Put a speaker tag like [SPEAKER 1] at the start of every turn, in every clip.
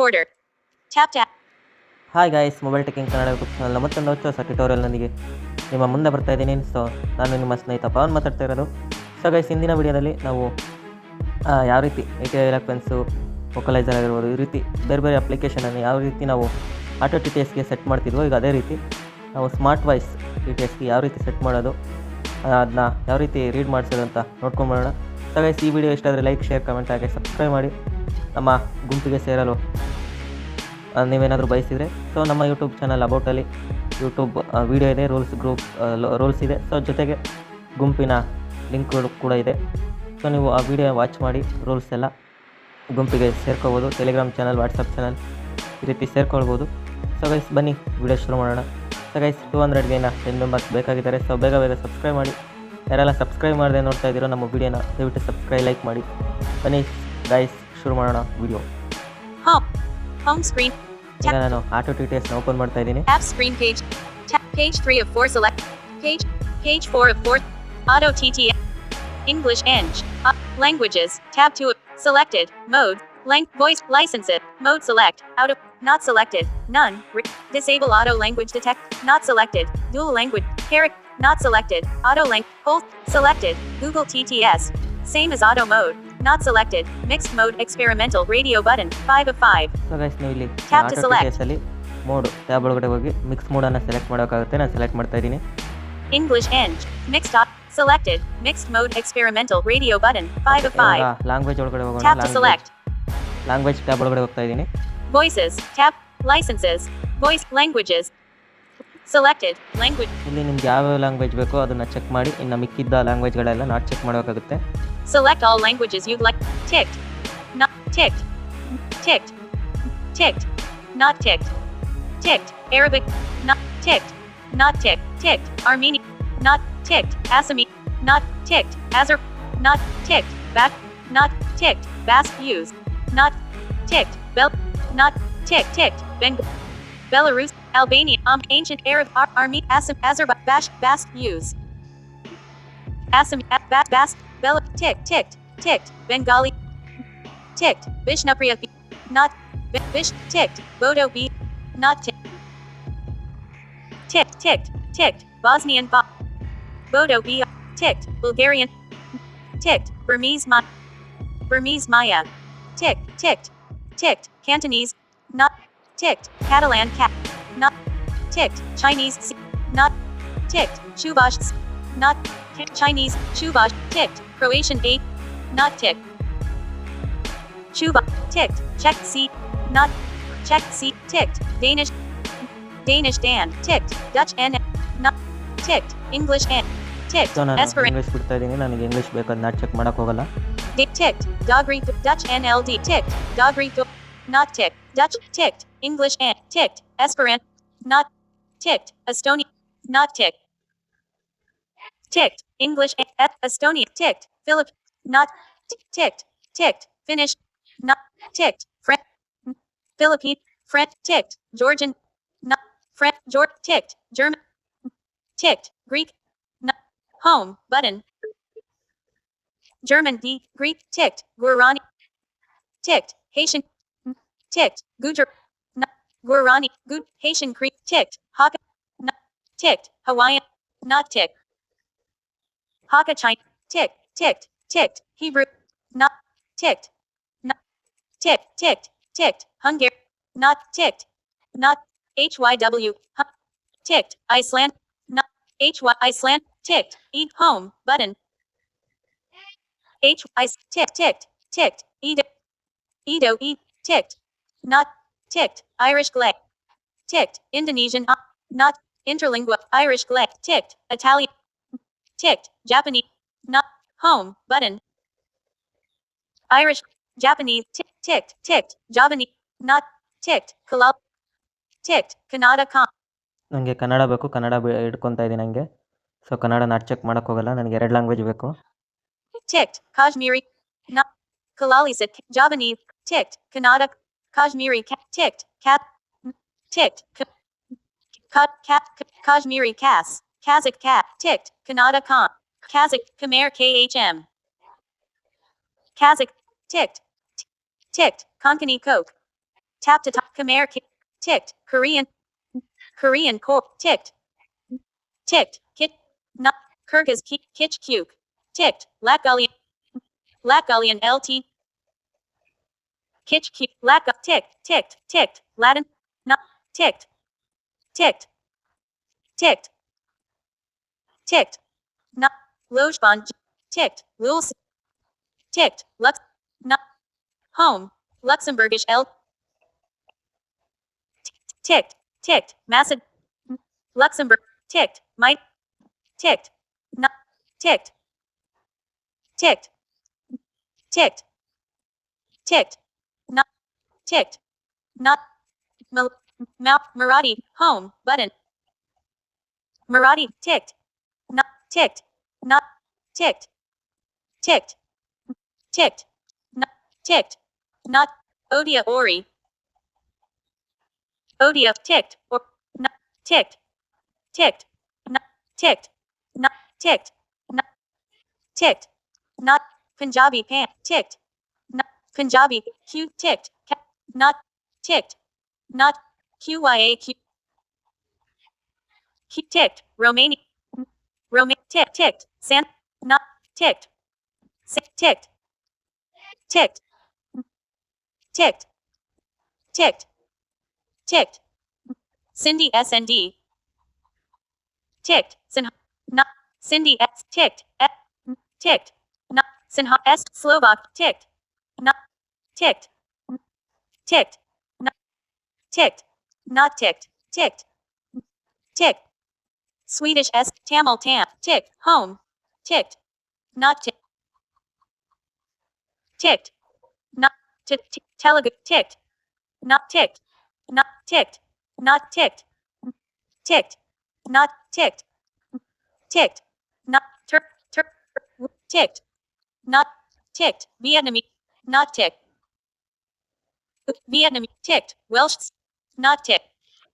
[SPEAKER 1] recorder. Tap tap.
[SPEAKER 2] Hi guys mobile teching Kannada YouTube channel ಮತ್ತೊಂದು ಹೊಸ ಹೊಸ ಟ್ಯುಟೋರಿಯಲ್ನೊಂದಿಗೆ ನಿಮ್ಮ ಮುಂದೆ ಬರ್ತಾ ಇದ್ದೀನಿ ಸೊ ನಾನು ನಿಮ್ಮ ಸ್ನೇಹಿತ ಪವನ್ ಮಾತಾಡ್ತಾ ಇರೋದು ಸೊ ಗೈಸ್ ಇಂದಿನ ವಿಡಿಯೋದಲ್ಲಿ ನಾವು ಯಾವ ರೀತಿ A T I eloquence vocalizer ಆಗಿರ್ಬೋದು, ಈ ರೀತಿ ಬೇರೆ ಬೇರೆ ಅಪ್ಲಿಕೇಶನನ್ನು ಯಾವ ರೀತಿ ನಾವು ಆಟೋ ಟಿ ಟಿ ಎಸ್ಗೆ ಸೆಟ್ ಮಾಡ್ತಿದ್ವೋ ಈಗ ಅದೇ ರೀತಿ ನಾವು ಸ್ಮಾರ್ಟ್ ವಾಯ್ಸ್ ಟಿ ಟಿ ಎಸ್ಗೆ ಯಾವ ರೀತಿ ಸೆಟ್ ಮಾಡೋದು ಅದನ್ನ ಯಾವ ರೀತಿ ರೀಡ್ ಮಾಡಿಸೋದು ಅಂತ ನೋಡ್ಕೊಂಬರೋಣ ಸೊ ಗೈಸ್ ಈ ವಿಡಿಯೋ ಇಷ್ಟಾದರೆ ಲೈಕ್ ಶೇರ್ ಕಮೆಂಟ್ ಹಾಗೆ ಸಬ್ಸ್ಕ್ರೈಬ್ ಮಾಡಿ ನಮ್ಮ ಗುಂಪಿಗೆ ಸೇರಲು ನೀವೇನಾದರೂ ಬಯಸಿದರೆ. ಸೊ ನಮ್ಮ ಯೂಟ್ಯೂಬ್ ಚಾನಲ್ ಅಬೌಟಲ್ಲಿ ಯೂಟ್ಯೂಬ್ ವಿಡಿಯೋ ಇದೆ ರೂಲ್ಸ್ ಗ್ರೂಪ್ ರೂಲ್ಸ್ ಇದೆ. ಸೊ ಜೊತೆಗೆ ಗುಂಪಿನ ಲಿಂಕ್ ಕೂಡ ಇದೆ. ಸೊ ನೀವು ಆ ವಿಡಿಯೋ ವಾಚ್ ಮಾಡಿ ರೂಲ್ಸ್ ಎಲ್ಲ ಗುಂಪಿಗೆ ಸೇರ್ಕೋಬೋದು. ಟೆಲಿಗ್ರಾಮ್ ಚಾನಲ್ ವಾಟ್ಸಪ್ ಚಾನಲ್ ಈ ರೀತಿ ಸೇರ್ಕೊಳ್ಬೋದು. ಸೊ ಗೈಸ್ ಬನ್ನಿ ವಿಡಿಯೋ ಶುರು ಮಾಡೋಣ. ಸೊ ಗೈಸ್ ಟೂ ಹಂಡ್ರೆಡ್ಗೇನ ಟೆನ್ ಮೆಂಬರ್ಸ್ ಬೇಕಾಗಿದ್ದಾರೆ. ಸೊ ಬೇಗ ಬೇಗ ಸಬ್ಸ್ಕ್ರೈಬ್ ಮಾಡಿ. ಯಾರೆಲ್ಲ ಸಬ್ಸ್ಕ್ರೈಬ್ ಮಾಡದೆ ನೋಡ್ತಾ ಇದ್ದೀರೋ, ನಮ್ಮ ವಿಡಿಯೋನ ದಯವಿಟ್ಟು ಸಬ್ಸ್ಕ್ರೈಬ್ ಲೈಕ್ ಮಾಡಿ. ಬನ್ನಿ ಗೈಸ್ ಶುರು ಮಾಡೋಣ video
[SPEAKER 1] Home. Home screen.
[SPEAKER 2] ಈಗ ನಾನು ಆಟೋ ಟಿ ಟಿ ಎಸ್ನ ಓಪನ್ ಮಾಡ್ತಾ ಇದ್ದೀನಿ
[SPEAKER 1] App screen page. Tap page 3 of 4 select. Page. Page 4 of 4. Auto TTS. English Eng. Uh, languages. Tab 2 of selected. Mode. Length voice licenses. Mode select. Out of not selected. None. Re- disable auto language detect. Not selected. Dual language. Character. Not selected. Auto length. Both. Selected. Google TTS. Same as auto mode. Not selected. Mixed mode experimental radio button. 5 of 5.
[SPEAKER 2] So guys ನೀವು ಇಲ್ಲಿ
[SPEAKER 1] Tap to
[SPEAKER 2] auto T
[SPEAKER 1] select.
[SPEAKER 2] T ಎಸ್ಸಲ್ಲಿ mode tab ಒಳಗಡೆ ಹೋಗಿ mix ಮೋಡನ್ನು select ಮಾಡೋಕ್ಕಾಗುತ್ತೆ ನಾನು select ಮಾಡ್ತಾ ಇದ್ದೀನಿ
[SPEAKER 1] English Eng. Mixed dot. Selected. Mixed mode experimental radio button. 5 of 5.
[SPEAKER 2] Language ಒಳಗಡೆ ಹೋಗೋಣ
[SPEAKER 1] Tap to select.
[SPEAKER 2] Language tab ಒಳಗಡೆ ಹೋಗ್ತಾ ಇದ್ದೀನಿ
[SPEAKER 1] Voices. Tap. Licenses. Voice languages. Selected. Language.
[SPEAKER 2] ಇಲ್ಲಿ ನಿಮ್ಗೆ ಯಾವ್ಯಾವ ಲ್ಯಾಂಗ್ವೇಜ್ ಬೇಕೋ ಅದನ್ನು ಚೆಕ್ ಮಾಡಿ ಇನ್ನು ಮಿಕ್ಕಿದ್ದ ಲ್ಯಾಂಗ್ವೇಜ್ಗಳೆಲ್ಲ ನಾಟ್ ಚೆಕ್ ಮಾಡೋಕ್ಕಾಗುತ್ತೆ
[SPEAKER 1] Select all languages you'd like. Ticked. Not ticked. Ticked. Ticked. Not ticked. Ticked. Arabic. Not ticked. Not ticked. Ticked. Armenian. Not ticked. Assamese. Not ticked. Azer. Not ticked. Bat. Not ticked. Basque use. Not ticked. Bel. Not ticked. Ticked. Bengal. Belarus. Albania. Um. Ancient Arab. Ar- Armenian. Assam. Azerbaijan. Bash. Basque use. Assam, Bas, Bas, Bella, ticked, ticked, ticked, Bengali, ticked, Vishnupriya, not, Vish, ticked, Bodo B, not ticked, ticked, ticked, ticked, Bosnian, Bo, Bodo B, ticked, Bulgarian, ticked, Burmese, Ma, Burmese Maya, ticked, ticked, ticked, Cantonese, not, ticked, Catalan, cat, not, ticked, Chinese, not, ticked, Chuvash, not, Chinese, Chuvash, ticked, Croatian 8, not ticked. Chuva, ticked, Czech C, not, Czech C, ticked, Danish, Danish Dan, ticked, Dutch N, not, ticked, English N, ticked,
[SPEAKER 2] so ನಾನು
[SPEAKER 1] Esperanto,
[SPEAKER 2] English ಬಿಡ್ತಾ ಇದ್ದೀನಿ ನನಗೆ English ಬೇಕು ಅದು not check ಮಾಡೋಕೆ ಹೋಗಲ್ಲ
[SPEAKER 1] Di- ticked, Dogri, Dutch NLD, ticked, Dogri, not ticked, Dutch, ticked, English N, ticked, Esperanto, not, ticked, Estonia, not ticked, ticked, English, N, F, Estonia, ticked, Philip, not, ticked, ticked, Finnish, not, ticked, French, Philippine, French, ticked, Georgian, not, French, George, ticked, German, ticked, Greek, not, home, button, German D, Greek, ticked, Guarani, ticked, Haitian, ticked, Gujar, n- Guarani, Gud, Haitian Greek, ticked, Hakka, n- ticked, Hawaiian, not ticked, Hakka China, ticked, ticked, ticked, Hebrew, not ticked, not ticked, ticked, ticked, Hungary, not ticked, not HYW, hu- ticked, Iceland, not HY, Iceland, ticked, eat home, button, H I ticked ticked ticked. Edo Edo E ticked. Not ticked. Irish glay ticked. Indonesian uh, not interlingua. Irish glay ticked. Italian ticked. Japanese not home button Irish Japanese tick ticked ticked Javanese not ticked Kalal ticked Kannada con
[SPEAKER 2] ನನಗೆ ಕನ್ನಡ ಬೇಕು Kannada B ಹಿಡ್ಕೊತಾ ಇದ್ದೀನಿ ನನಗೆ so Kannada not check ಮಾಡೋಕೆ ಹೋಗಲ್ಲ ನನಗೆ ಎರಡು language ಬೇಕು
[SPEAKER 1] ticked Kashmiri not Kalali said Javanese ticked Kannada Kashmiri cat ticked cat ticked Ka- cut cat Ka- Kashmiri Kas Kazakh cat ticked Kannada Khan Kazakh Khmer KHM Kazakh ticked ticked Konkani Coke Tap to top. Khmer ticked. Korean. Korean core ticked. Ticked. Kit. Not. Kyrgyz ki- kitch cuk. Ticked. Latgalian. Latgalian LT. Kitch cuk. Lat ticked. Ticked. Ticked. Latin. Not. Ticked. Ticked. Ticked. Ticked. Not. Lojban. Ticked. Luls. Ticked. Lux. Not. Home. Luxembourgish L. Ticked. Ticked. Maced. Luxembourg. Ticked. Might. Ticked. Not. Ticked. Ticked. Ticked. Ticked. Not. Ticked. Not. Mal. Marathi. Home. Button. Marathi. Ticked. Not. Ticked. Ticked. Ticked. Ticked. Not. Ticked. Not. Odia Ori. Odia. Ticked. Or. Not. Ticked. Ticked. Not. Ticked. Not. Ticked. Not. Ticked. Not. Punjabi pan. Ticked. Not. Punjabi. Q. Ticked. Not. Ticked. Not. QYA. Q. Ticked. Romania. Roma. Ticked. Ticked. San. Not. Ticked. Ticked. Ticked. Ticked. Ticked. Ticked. Cindy SND. Ticked. Sinha. Not. Cindy X. Ticked. F. Ticked. Not. Sinha S. Slovak. Ticked. Not. Ticked. Ticked. Not. Ticked. Not ticked. Ticked. Ticked. Swedish S. Tamil Tam. Ticked. Home. Ticked. Not ticked. Ticked. Not. ticked, telegram. Ticked. Not ticked. Not ticked. Not ticked. Ticked. Not ticked. Ticked. Not tur tur ticked. Not ticked. Vietnamese. Not ticked. Vietnamese. Ticked. Welsh. Not ticked.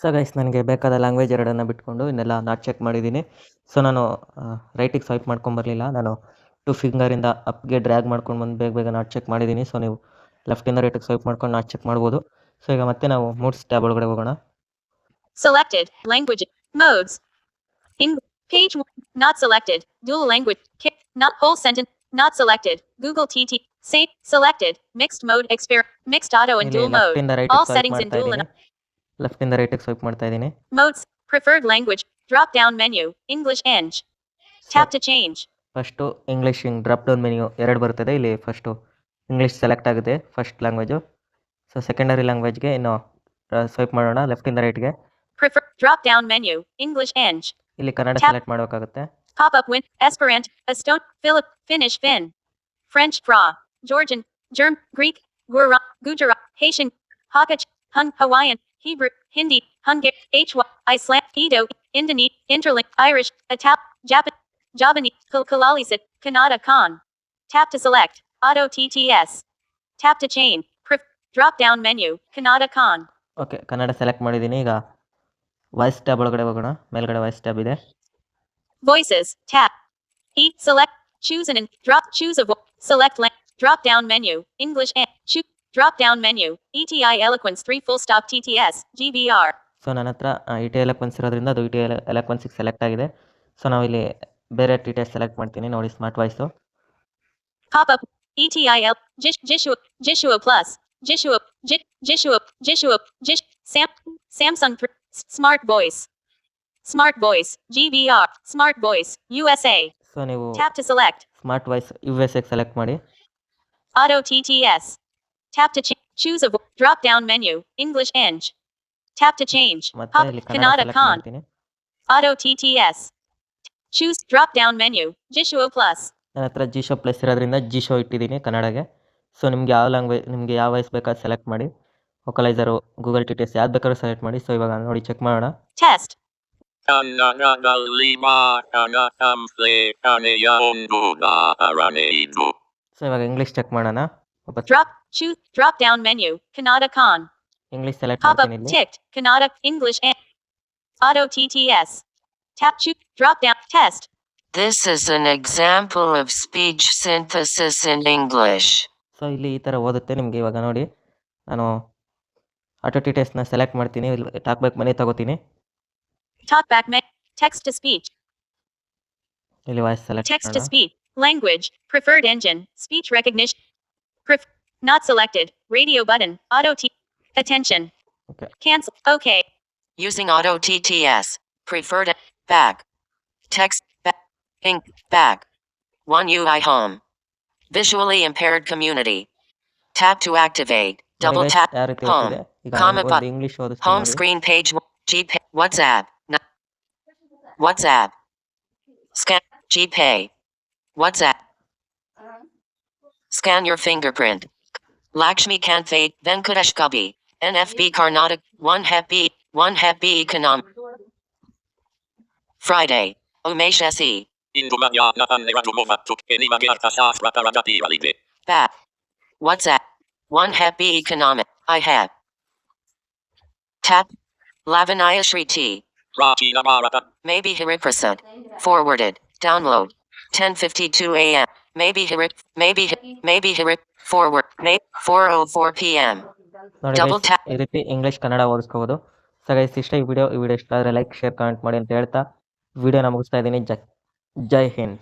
[SPEAKER 2] So guys ನನಗೆ ಬೇಕಾದ language ಎರಡನ್ನು ಬಿಟ್ಕೊಂಡು ಇನ್ನೆಲ್ಲ not check ಮಾಡಿದ್ದೀನಿ so ನಾನು right ರೈಟಿಗೆ swipe ಮಾಡ್ಕೊಂಬರಲಿಲ್ಲ ನಾನು ಟು ಫಿಂಗರಿಂದ ಅಪ್ಗೆ ಡ್ರ್ಯಾಗ್ ಮಾಡ್ಕೊಂಡು ಬಂದು ಬೇಗ ಬೇಗ ನಾಟ್ ಚೆಕ್ ಮಾಡಿದ್ದೀನಿ ಸೊ ನೀವು ಲೆಫ್ಟಿಂದ ರೈಟಿಗೆ ಸ್ವೈಪ್ ಮಾಡ್ಕೊಂಡು ನಾಟ್ ಚೆಕ್ ಮಾಡ್ಬೋದು. ಸೊ ಈಗ ಮತ್ತೆ ನಾವು ಮೂಡ್ಸ್ ಟ್ಯಾಬ್ ಒಳಗಡೆ ಹೋಗೋಣ.
[SPEAKER 1] Selected language modes in page not selected dual language not whole sentence not selected Google T T S selected mixed mode ಎಕ್ಸ್ಪೇರ್ mixed auto and dual mode all settings in
[SPEAKER 2] ಇಂದ ಲೆಫ್ಟಿಂದ ರೈಟಿಗೆ swipe ಮಾಡ್ತಾ ಇದೀನಿ.
[SPEAKER 1] Modes preferred language Drop down menu. English Eng. Tap to change.
[SPEAKER 2] First English ಹಿಂಗೆ drop down menu ಎರಡು ಬರ್ತದೆ ಇಲ್ಲಿ first English select ಆಗುತ್ತೆ ಫಸ್ಟ್ ಲ್ಯಾಂಗ್ವೇಜು ಸೊ ಸೆಕೆಂಡರಿ ಲ್ಯಾಂಗ್ವೇಜ್ಗೆ ಇನ್ನು ಸ್ವೈಪ್ ಮಾಡೋಣ ಲೆಫ್ಟಿಂದ ರೈಟ್ಗೆ
[SPEAKER 1] Prefer. Drop down menu. English Eng.
[SPEAKER 2] ಇಲ್ಲಿ ಕನ್ನಡ
[SPEAKER 1] Tap-
[SPEAKER 2] ಸೆಲೆಕ್ಟ್ ಮಾಡಬೇಕಾಗುತ್ತೆ
[SPEAKER 1] Pop up win. Esperanto. Eston. Philip. Finnish. Finn. French. Fra. Georgian. Germ. Greek. Gura. Gujarat. Haitian. Hakach. Hun. Hawaiian. Hebrew. Hindi. Hungary. H. Iceland. Edo. Indonesian. Interlink. Irish. Atap. Japan. Javanese. Kal- Kalalisit. Kannada. Khan. Tap to select. Auto TTS. Tap to change. Pref- drop down menu. Kannada. Khan.
[SPEAKER 2] Okay Kannada select ಮಾಡಿದ್ದೀನಿ ಈಗ voice tab ಒಳಗಡೆ ಹೋಗೋಣ ಮೇಲ್ಗಡೆ voice tab ಇದೆ
[SPEAKER 1] Voices. Tap. E. Select. Choose an. Drop. Choose a. Vo- select. Lang- drop down menu. English and. drop down menu E T I eloquence three full stop T T
[SPEAKER 2] S G B R so ನನ್ನ ಹತ್ರ E T eloquence ಇರೋದ್ರಿಂದ ಅದು E T ಎಲಕ್ವೆನ್ಸಿಗೆ select ಆಗಿದೆ. So ನಾವು ಇಲ್ಲಿ ಬೇರೆ T T S select ಮಾಡ್ತೀನಿ ನೋಡಿ smart voice
[SPEAKER 1] pop up E T I L ಜಿಶ್ ಜಿಶು ಜಿಶುವ ಪ್ಲಸ್ ಜಿಶುವ ಜಿಟ್ ಜಿಶುವ ಜಿಶುವ ಜಿಶ್ Sam Samsung smart voice smart voice G B R smart voice U
[SPEAKER 2] S A so ನೀವು
[SPEAKER 1] tap to select
[SPEAKER 2] smart voice U S A select ಮಾಡಿ.
[SPEAKER 1] Auto T T S Tap to change. Choose a drop down menu. English Eng. Tap to change.
[SPEAKER 2] ಮತ್ತೆ
[SPEAKER 1] Pop Kannada Khan. Auto TTS. Choose drop down menu. Jishua Plus.
[SPEAKER 2] ನನ್ನ ಹತ್ರ ಜಿ ಶೋ plus ಇರೋದ್ರಿಂದ ಜಿ ಶೋ ಇಟ್ಟಿದ್ದೀನಿ ಕನ್ನಡಗೆ ಸೊ ನಿಮ್ಗೆ ಯಾವ ಲ್ಯಾಂಗ್ವೇಜ್ ನಿಮಗೆ ಯಾವ ವಾಯ್ಸ್ ಬೇಕಾದ್ರೆ ಸೆಲೆಕ್ಟ್ ಮಾಡಿ vocalizer Google T T S ಯಾವ್ದು ಬೇಕಾದ್ರೂ ಸೆಲೆಕ್ಟ್ ಮಾಡಿ ಸೊ ಇವಾಗ ನೋಡಿ ಚೆಕ್ ಮಾಡೋಣ
[SPEAKER 3] aranedu.
[SPEAKER 2] ಸೊ ಇವಾಗ ಇಂಗ್ಲೀಷ್ ಚೆಕ್ ಮಾಡೋಣ
[SPEAKER 1] Drop. Choose drop down menu. Kannada Khan.
[SPEAKER 2] English select
[SPEAKER 1] Pop up
[SPEAKER 2] ಮಾಡ್ತೀನಿ ಇಲ್ಲಿ
[SPEAKER 1] ticked. Kannada English and Auto TTS. Tap choose drop down test.
[SPEAKER 4] This is an example of speech synthesis in English.
[SPEAKER 2] So ಇಲ್ಲಿ ಈ ಥರ ಓದುತ್ತೆ ನಿಮಗೆ ಇವಾಗ ನೋಡಿ ನಾನು auto T ಟೆಸ್ಟ್ನ select ಮಾಡ್ತೀನಿ ಟಾಕ್ ಬ್ಯಾಕ್ ಮನೆ ತಗೋತೀನಿ
[SPEAKER 1] Talkback me. Text to speech.
[SPEAKER 2] ಇಲ್ಲಿ voice select
[SPEAKER 1] Text to speech. Language. Preferred engine. Speech recognition. not selected. Radio button. Auto T. Attention.
[SPEAKER 2] Okay.
[SPEAKER 1] Cancel. Okay.
[SPEAKER 4] Using auto TTS. Preferred. Back. Text. Back. Ink. Back. One UI home. Visually impaired community. Tap to activate. Double tap. Home. Comma
[SPEAKER 2] button.
[SPEAKER 4] Home screen page. GPay. WhatsApp. No. WhatsApp. Scan. GPay. WhatsApp. Scan your fingerprint. Lakshmi Kanthi, Venkatesh Gubbi, NFB Karnataka, One Happy, One Happy Economy. Friday, Umesh S.E.
[SPEAKER 3] Indumanya Nathan Negrandumova took any Magyarta Sastra
[SPEAKER 4] Paragati Valide. Bap. What's that? One Happy Economy. I have. Tap. Lavanya Shri T.
[SPEAKER 3] Raji Namarata.
[SPEAKER 4] Maybe Hiriprasad. Forwarded. Download. 10.52 a.m. Maybe Hirik. Maybe maybe here Forward. May 4:04 p.m.
[SPEAKER 2] guys,
[SPEAKER 4] tap.
[SPEAKER 2] ಈ ರೀತಿ English Kannada ಓದಿಸ್ಕೋಬಹುದು so guys ಇಷ್ಟ ಈ video ಈ video ಇಷ್ಟ ಆದರೆ like share comment ಮಾಡಿ ಅಂತ ಹೇಳ್ತಾ ವಿಡಿಯೋನ ಮುಗಿಸ್ತಾ ಇದ್ದೀನಿ ಜೈ ಜೈ ಹಿಂದ್